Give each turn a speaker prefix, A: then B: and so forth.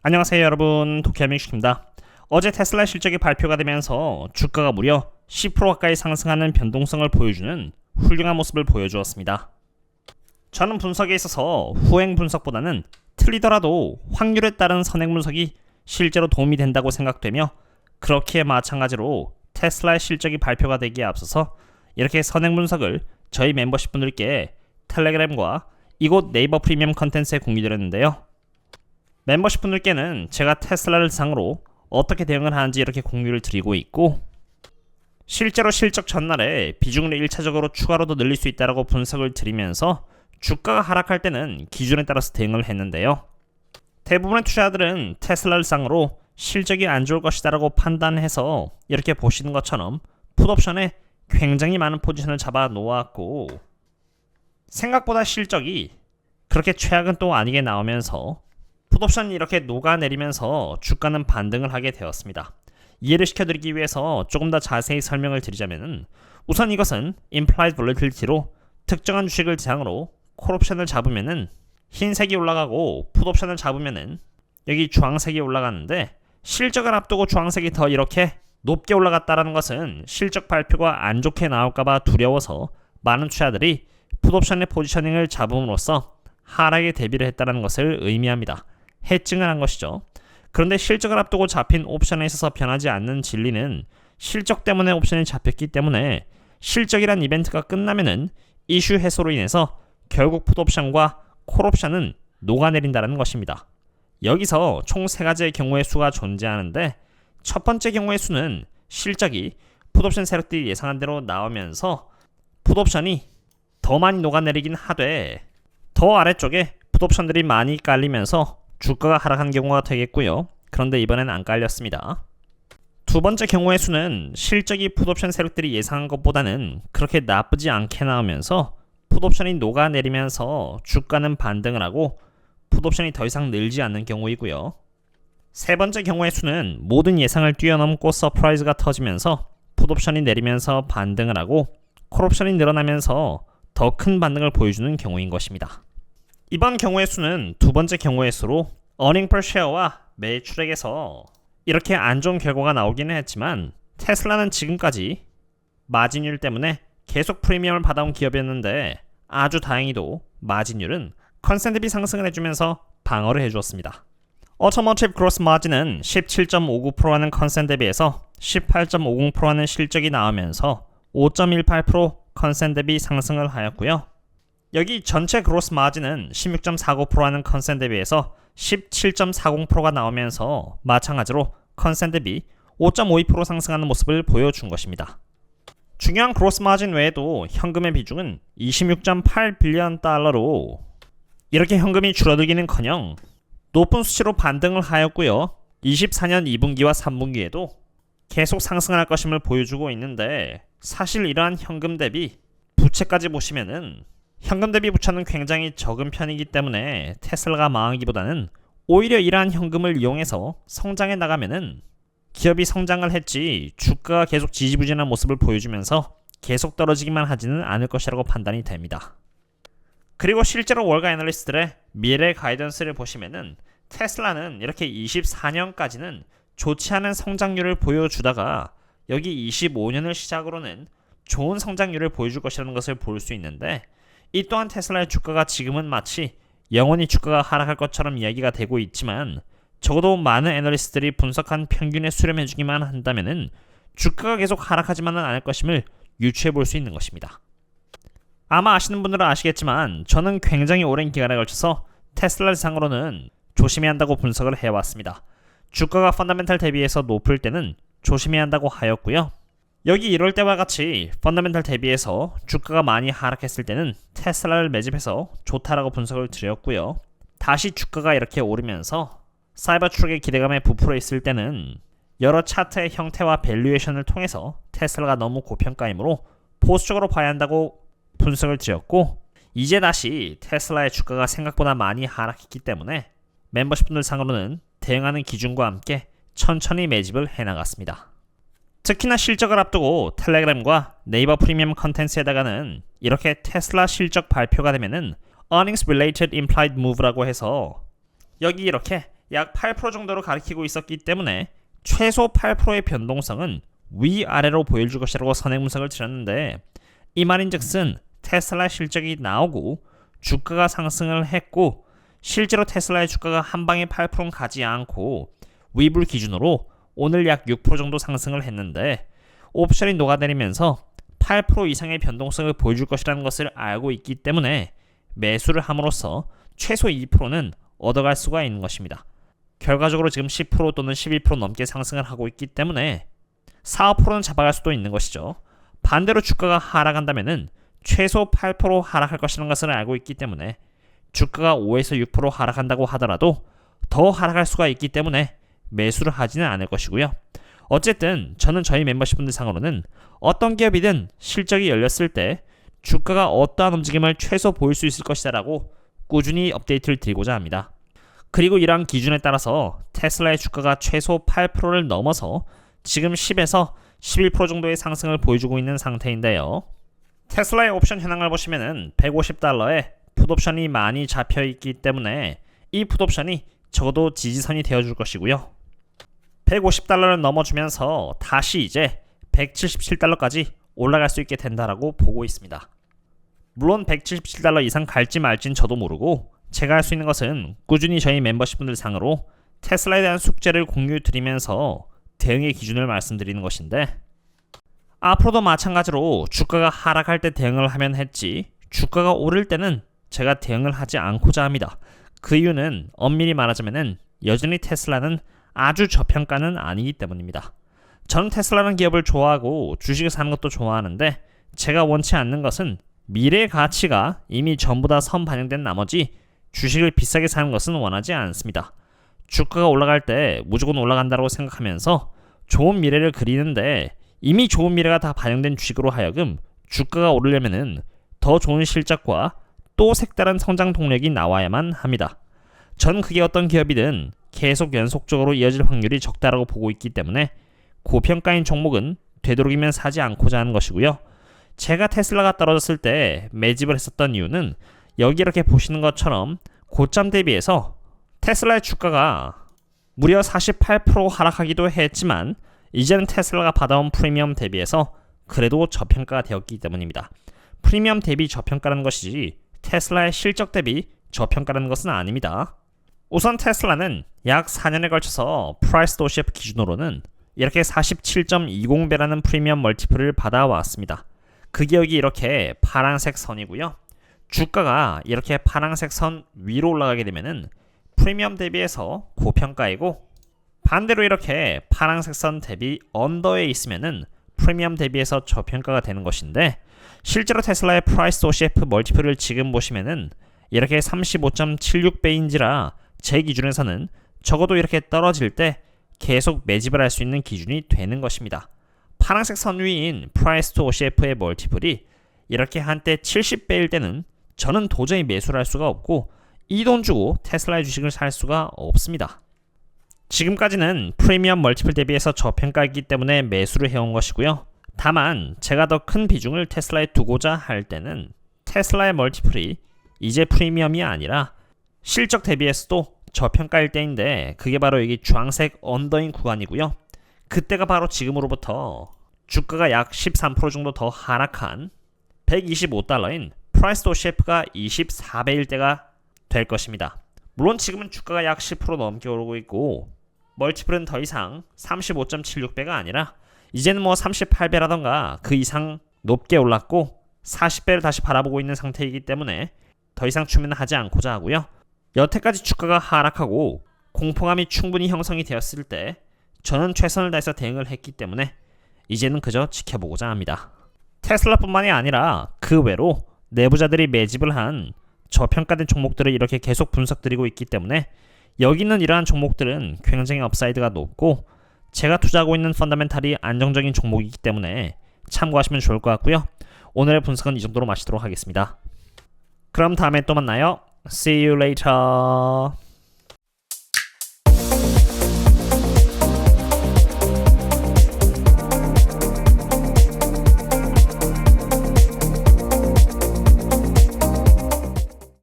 A: 안녕하세요 여러분 도쿄민식입니다. 어제 테슬라 실적이 발표가 되면서 주가가 무려 10% 가까이 상승하는 변동성을 보여주는 훌륭한 모습을 보여주었습니다. 저는 분석에 있어서 후행 분석보다는 틀리더라도 확률에 따른 선행 분석이 실제로 도움이 된다고 생각되며 그렇기에 마찬가지로 테슬라의 실적이 발표가 되기에 앞서서 이렇게 선행 분석을 저희 멤버십 분들께 텔레그램과 이곳 네이버 프리미엄 컨텐츠에 공유드렸는데요. 멤버십 분들께는 제가 테슬라를 상으로 어떻게 대응을 하는지 이렇게 공유를 드리고 있고 실제로 실적 전날에 비중을 1차적으로 추가로 더 늘릴 수 있다라고 분석을 드리면서 주가가 하락할 때는 기준에 따라서 대응을 했는데요. 대부분의 투자자들은 테슬라를 상으로 실적이 안 좋을 것이다라고 판단해서 이렇게 보시는 것처럼 풋옵션에 굉장히 많은 포지션을 잡아 놓았고 생각보다 실적이 그렇게 최악은 또 아니게 나오면서 풋옵션이 이렇게 녹아내리면서 주가는 반등을 하게 되었습니다. 이해를 시켜드리기 위해서 조금 더 자세히 설명을 드리자면은 우선 이것은 implied volatility로 특정한 주식을 대상으로 콜옵션을 잡으면은 흰색이 올라가고 풋옵션을 잡으면은 여기 주황색이 올라가는데 실적을 앞두고 주황색이 더 이렇게 높게 올라갔다라는 것은 실적 발표가 안 좋게 나올까봐 두려워서 많은 투자들이 풋옵션의 포지셔닝을 잡음으로써 하락에 대비를 했다는 것을 의미합니다. 해증을 한 것이죠. 그런데 실적을 앞두고 잡힌 옵션에 있어서 변하지 않는 진리는 실적 때문에 옵션이 잡혔기 때문에 실적이란 이벤트가 끝나면은 이슈 해소로 인해서 결국 풋옵션과 콜옵션은 녹아내린다는 것입니다. 여기서 총 세 가지의 경우의 수가 존재하는데 첫 번째 경우의 수는 실적이 풋옵션 세력들이 예상한 대로 나오면서 풋옵션이 더 많이 녹아내리긴 하되 더 아래쪽에 풋옵션들이 많이 깔리면서 주가가 하락한 경우가 되겠고요. 그런데 이번엔 안 깔렸습니다. 두 번째 경우의 수는 실적이 풋옵션 세력들이 예상한 것보다는 그렇게 나쁘지 않게 나오면서 풋옵션이 녹아내리면서 주가는 반등을 하고 풋옵션이 더 이상 늘지 않는 경우이고요. 세 번째 경우의 수는 모든 예상을 뛰어넘고 서프라이즈가 터지면서 풋옵션이 내리면서 반등을 하고 콜옵션이 늘어나면서 더 큰 반등을 보여주는 경우인 것입니다. 이번 경우의 수는 두 번째 경우의 수로 어닝 per share와 매출액에서 이렇게 안 좋은 결과가 나오기는 했지만 테슬라는 지금까지 마진율 때문에 계속 프리미엄을 받아온 기업이었는데 아주 다행히도 마진율은 컨센트비 상승을 해주면서 방어를 해주었습니다. 어토모티브 그로스 마진은 17.59%라는 컨센 대비해서 18.50%라는 실적이 나오면서 5.18% 컨센 대비 상승을 하였고요. 여기 전체 그로스 마진은 16.49%라는 컨센 대비해서 17.40%가 나오면서 마찬가지로 컨센 대비 5.52% 상승하는 모습을 보여준 것입니다. 중요한 그로스 마진 외에도 현금의 비중은 26.8 빌리언 달러로 이렇게 현금이 줄어들기는커녕 높은 수치로 반등을 하였고요. 24년 2분기와 3분기에도 계속 상승할 것임을 보여주고 있는데 사실 이러한 현금 대비 부채까지 보시면은 현금 대비 부채는 굉장히 적은 편이기 때문에 테슬라가 망하기보다는 오히려 이러한 현금을 이용해서 성장해 나가면은 기업이 성장을 했지 주가가 계속 지지부진한 모습을 보여주면서 계속 떨어지기만 하지는 않을 것이라고 판단이 됩니다. 그리고 실제로 월가 애널리스트들의 미래 가이던스를 보시면은 테슬라는 이렇게 24년까지는 좋지 않은 성장률을 보여주다가 여기 25년을 시작으로는 좋은 성장률을 보여줄 것이라는 것을 볼 수 있는데 이 또한 테슬라의 주가가 지금은 마치 영원히 주가가 하락할 것처럼 이야기가 되고 있지만 적어도 많은 애널리스트들이 분석한 평균에 수렴해주기만 한다면은 주가가 계속 하락하지만은 않을 것임을 유추해 볼 수 있는 것입니다. 아마 아시는 분들은 아시겠지만 저는 굉장히 오랜 기간에 걸쳐서 테슬라 상으로는 조심해야 한다고 분석을 해왔습니다. 주가가 펀더멘탈 대비해서 높을 때는 조심해야 한다고 하였고요. 여기 이럴 때와 같이 펀더멘탈 대비해서 주가가 많이 하락했을 때는 테슬라를 매집해서 좋다라고 분석을 드렸고요. 다시 주가가 이렇게 오르면서 사이버 트럭의 기대감에 부풀어 있을 때는 여러 차트의 형태와 밸류에이션을 통해서 테슬라가 너무 고평가이므로 보수적으로 봐야 한다고 분석을 드렸고 이제 다시 테슬라의 주가가 생각보다 많이 하락했기 때문에 멤버십분들 상으로는 대응하는 기준과 함께 천천히 매집을 해나갔습니다. 특히나 실적을 앞두고 텔레그램과 네이버 프리미엄 컨텐츠에다가는 이렇게 테슬라 실적 발표가 되면은 earnings related implied move라고 해서 여기 이렇게 약 8% 정도로 가리키고 있었기 때문에 최소 8%의 변동성은 위아래로 보여줄 것이라고 선행 분석을 드렸는데 이 말인즉슨 테슬라 실적이 나오고 주가가 상승을 했고 실제로 테슬라의 주가가 한 방에 8%는 가지 않고 위불 기준으로 오늘 약 6% 정도 상승을 했는데 옵션이 녹아내리면서 8% 이상의 변동성을 보여줄 것이라는 것을 알고 있기 때문에 매수를 함으로써 최소 2%는 얻어갈 수가 있는 것입니다. 결과적으로 지금 10% 또는 11% 넘게 상승을 하고 있기 때문에 4, 5%는 잡아갈 수도 있는 것이죠. 반대로 주가가 하락한다면은 최소 8% 하락할 것이라는 것을 알고 있기 때문에 주가가 5에서 6% 하락한다고 하더라도 더 하락할 수가 있기 때문에 매수를 하지는 않을 것이고요. 어쨌든 저는 저희 멤버십분들 상으로는 어떤 기업이든 실적이 열렸을 때 주가가 어떠한 움직임을 최소 보일 수 있을 것이다라고 꾸준히 업데이트를 드리고자 합니다. 그리고 이러한 기준에 따라서 테슬라의 주가가 최소 8%를 넘어서 지금 10에서 11% 정도의 상승을 보여주고 있는 상태인데요. 테슬라의 옵션 현황을 보시면은 150달러에 풋옵션이 많이 잡혀 있기 때문에 이 풋옵션이 적어도 지지선이 되어 줄 것이고요. 150달러를 넘어주면서 다시 이제 177달러까지 올라갈 수 있게 된다라고 보고 있습니다. 물론 177달러 이상 갈지 말진 저도 모르고 제가 할 수 있는 것은 꾸준히 저희 멤버십분들 상으로 테슬라에 대한 숙제를 공유 드리면서 대응의 기준을 말씀드리는 것인데 앞으로도 마찬가지로 주가가 하락할 때 대응을 하면 했지 주가가 오를 때는 제가 대응을 하지 않고자 합니다. 그 이유는 엄밀히 말하자면은 여전히 테슬라는 아주 저평가는 아니기 때문입니다. 저는 테슬라라는 기업을 좋아하고 주식을 사는 것도 좋아하는데 제가 원치 않는 것은 미래의 가치가 이미 전부 다 선 반영된 나머지 주식을 비싸게 사는 것은 원하지 않습니다. 주가가 올라갈 때 무조건 올라간다고 생각하면서 좋은 미래를 그리는데 이미 좋은 미래가 다 반영된 주식으로 하여금 주가가 오르려면은 더 좋은 실적과 또 색다른 성장 동력이 나와야만 합니다. 저는 그게 어떤 기업이든 계속 연속적으로 이어질 확률이 적다라고 보고 있기 때문에 고평가인 종목은 되도록이면 사지 않고자 하는 것이고요. 제가 테슬라가 떨어졌을 때 매집을 했었던 이유는 여기 이렇게 보시는 것처럼 고점 대비해서 테슬라의 주가가 무려 48% 하락하기도 했지만 이제는 테슬라가 받아온 프리미엄 대비해서 그래도 저평가가 되었기 때문입니다. 프리미엄 대비 저평가라는 것이지 테슬라의 실적 대비 저평가라는 것은 아닙니다. 우선 테슬라는 약 4년에 걸쳐서 프라이스 도시F 기준으로는 이렇게 47.20배라는 프리미엄 멀티플을 받아왔습니다. 그 기억이 이렇게 파란색 선이고요. 주가가 이렇게 파란색 선 위로 올라가게 되면은 프리미엄 대비해서 고평가이고 반대로 이렇게 파란색 선 대비 언더에 있으면은 프리미엄 대비해서 저평가가 되는 것인데 실제로 테슬라의 프라이스 OCF 멀티플을 지금 보시면은 이렇게 35.76배인지라 제 기준에서는 적어도 이렇게 떨어질 때 계속 매집을 할 수 있는 기준이 되는 것입니다. 파란색 선 위인 프라이스 투 OCF의 멀티플이 이렇게 한때 70배일 때는 저는 도저히 매수를 할 수가 없고 이 돈 주고 테슬라의 주식을 살 수가 없습니다. 지금까지는 프리미엄 멀티플 대비해서 저평가이기 때문에 매수를 해온 것이고요. 다만 제가 더 큰 비중을 테슬라에 두고자 할 때는 테슬라의 멀티플이 이제 프리미엄이 아니라 실적 대비해서도 저평가일 때인데 그게 바로 여기 주황색 언더인 구간이고요. 그때가 바로 지금으로부터 주가가 약 13% 정도 더 하락한 125달러인 프라이스 도시프가 24배일 때가 될 것입니다. 물론 지금은 주가가 약 10% 넘게 오르고 있고 멀티플은 더 이상 35.76배가 아니라 이제는 뭐 38배라던가 그 이상 높게 올랐고 40배를 다시 바라보고 있는 상태이기 때문에 더 이상 추면 하지 않고자 하고요. 여태까지 주가가 하락하고 공포감이 충분히 형성이 되었을 때 저는 최선을 다해서 대응을 했기 때문에 이제는 그저 지켜보고자 합니다. 테슬라뿐만이 아니라 그 외로 내부자들이 매집을 한 저평가된 종목들을 이렇게 계속 분석드리고 있기 때문에 여기 있는 이러한 종목들은 굉장히 업사이드가 높고 제가 투자하고 있는 펀더멘탈이 안정적인 종목이기 때문에 참고하시면 좋을 것 같고요. 오늘의 분석은 이 정도로 마치도록 하겠습니다. 그럼 다음에 또 만나요. See you later.